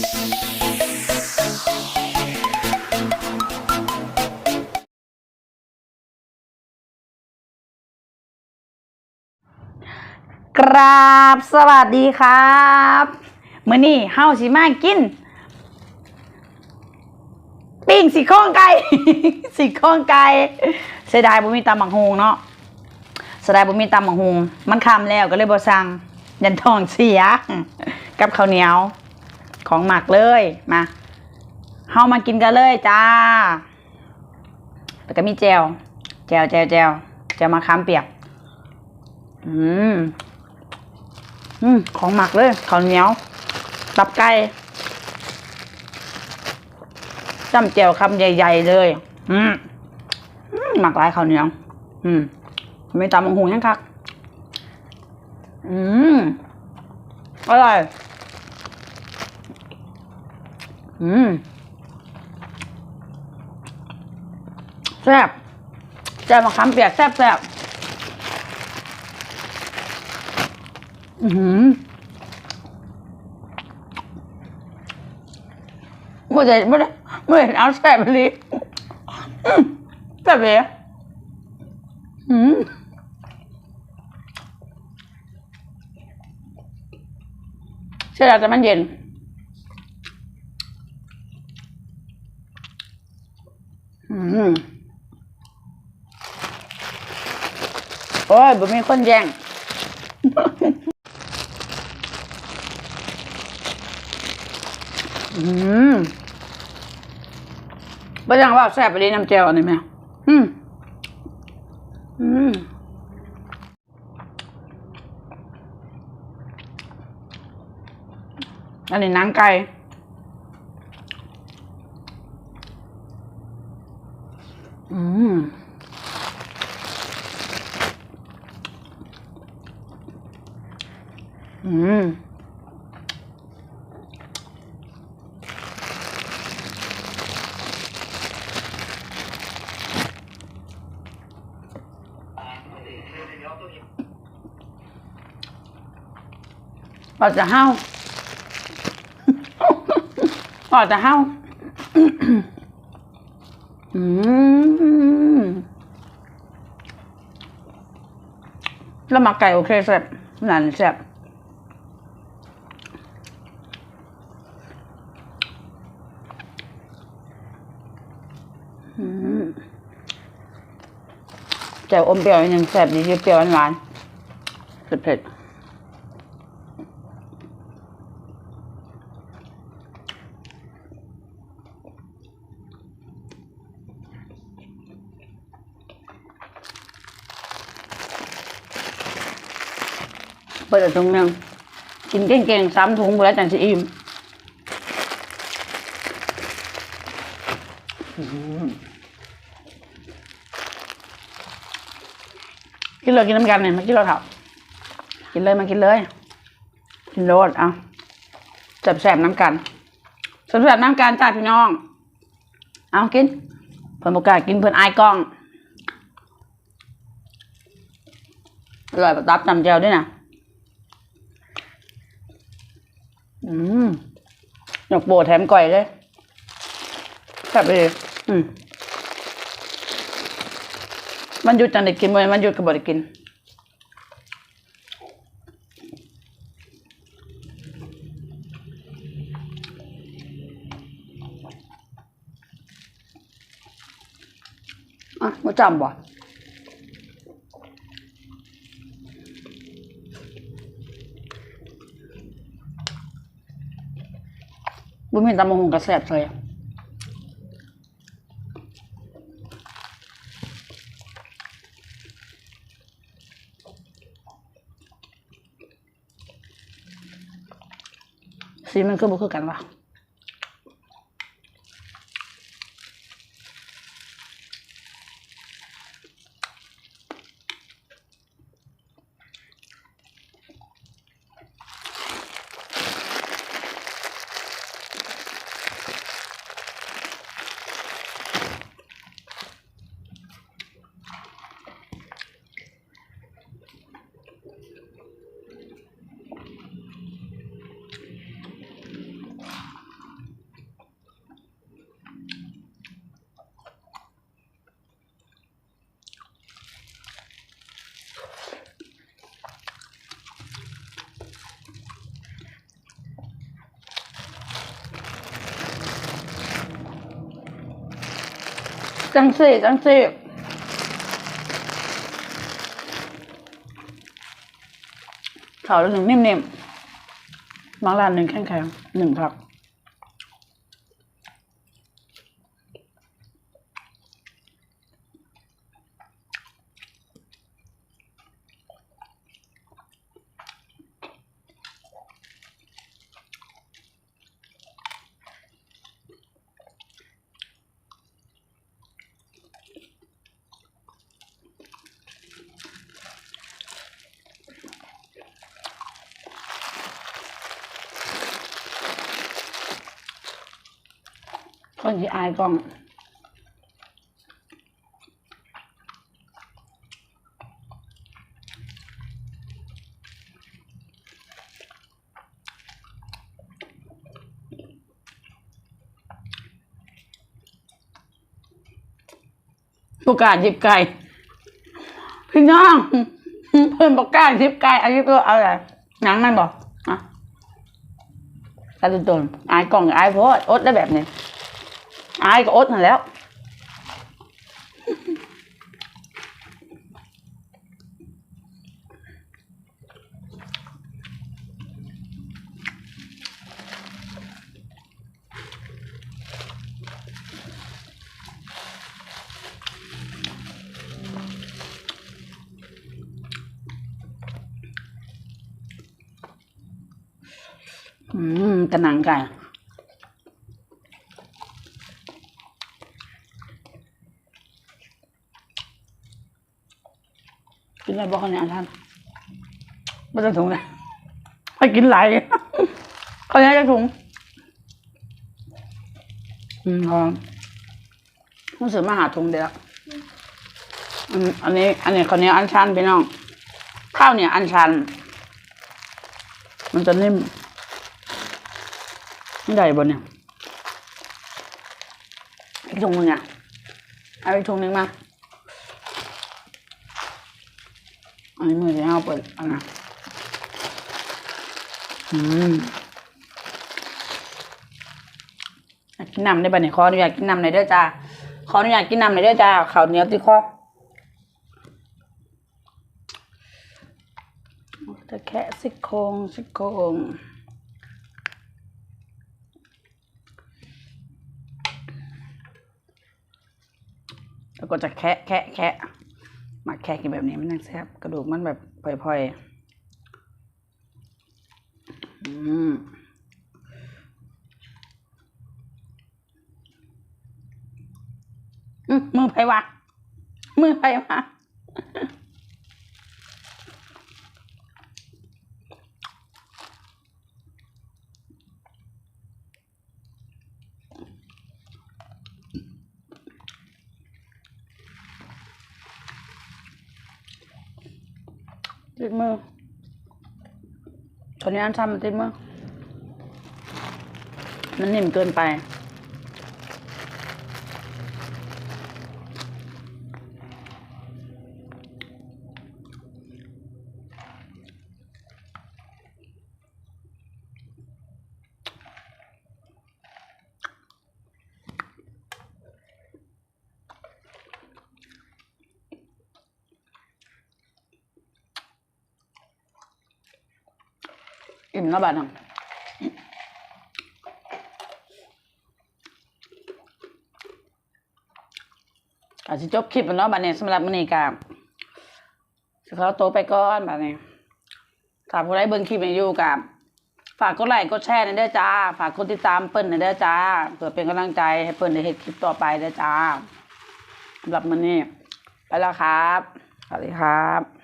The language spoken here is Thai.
กราบสวัสดีครับมื้อนี้เฮาสิมากิน ปิ้งสีโครงไก่ สีโครงไก่เสียดายบ่มีตำบักฮงเนาะเสียดายบ่มีตำบักฮงมันคำแล้วก็เลยบ่สั่งยันทองเสีย กับข้าวเหนียว ของหมักเลยมาเฮามากินกันเลยจ้าแล้วก็มีแจวแจวแจวแจวแจวมะขามเปียก อืมอืมของหมักเลยข้าวเหนียวตับไก่จ้ำแจวคำใหญ่ ๆ เลย อืมอืมหมักหลายข้าวเหนียว อืมไม่ตำมังหูยังคัก อืมอร่อย อืมแซ่บแจ่วมะขามเปียกแซ่บแซ่บอือหือไม่ได้ไม่ได้ไม่ได้เอาแซ่บเลยอืมแซ่บเลยอืมเชื่อแต่มันเย็น อืม โอ้ยบ่มีคนแย่งอืมบ่ยังว่าแซ่บไปเลยน้ำแจ่วอันนี้แม่อืมอืมอันนี้นังไก่ อืมออกจะเห้าออกจะเห้าอืมแล้วมาไก่โอเคแซ่บนั่นแซ่บ แจ่วอมเปรี้ยวนิดนึงแซ่บดีเปรี้ยวหวานๆเผ็ดเปิดถุงหนึ่งกินเก่งๆสามถุงหมดแล้วจังสิอิ่มอืม กินเลยกินน้ำกันเนี่ยมากินเราเถอะกินเลยมากินเลย กินโรดเอาแสบๆน้ำกันแสบๆน้ำกันจ้าพี่น้อง เอากิน เพื่อนโอกาสกินเพื่อนอายกล้องอร่อยประตับจำเจียวด้วยนะอืมหยกโบแถมก่อยเลยแซ่บเลยอืม มันหยุดจังได้กินบ่มันหยุ ดก็บ่ได้กิน จังสี่จังสี่ขาหนึ่งนิ่มๆบางร้านหนึ่งแข็งๆหนึ่งผัก คนที่อายกล้องประกาศหยิบไก่พี่น้องเพื่อนประกาศหยิบไก่อันนี้ก็เอาอะไรหนังมันบอกอะตาตุนตุนอายกล่องอายโพดอดได้แบบนี้ อายก็อดนั่นแล้ว อืมกระหนังไก่ อะไรบอกเขาเนี่ยท่านไม่ต้องถุงเลยไปกินหลเขาเนี่ยจะถุง อืมลองรู้สึกมาหาถุงเดียวอันนี้ อันนี้ข้าวเหนียวอันชันพี่น้อง ข้าวเหนียวอันชัน มันจะนิ่มไม่ได้บนเนี่ยอีกถุงหนึงอะเอาอีกถุงหนึงมา อันนี้มือจะเอาเปิดอันนะอืมอยากกินน้ำได้ป่ะเนี่ยขออนุญาตกินน้ำหน่อยเด้อจ้าขออนุญาตกินน้ำหน่อยเด้อจ้าข้าวเหนียวติดคอจะแค่ซี่โครงซี่โครงแล้วก็จะแคะแคะแคะ มักแคะกินแบบนี้มันยังแซ่บกระดูกมันแบบพลอยๆมอืมมือไผวะ มือไผวะ ติดมือตอนนี้อันทำมันติดมือ มันนิ่มเกินไป อิ่มแล้วบัดน่ะอาจจะจบคลิปแล้วเนาะบัดนี้สำหรับมื้อนี้กับสิขอตัวไปก่อนบัดนี้ถ้าผู้ใดเบิ่งคลิปนี้อยู่กับฝากกดไลค์กดแชร์หน่อยเด้อจ้า ฝากกดติดตามเปิ้ลหน่อยเด้อจ้า เพื่อเป็นกำลังใจให้เปิ้ลได้เฮ็ดคลิปต่อไปเด้อจ้าสำหรับมื้อนี้ไปแล้วครับ สวัสดีครับ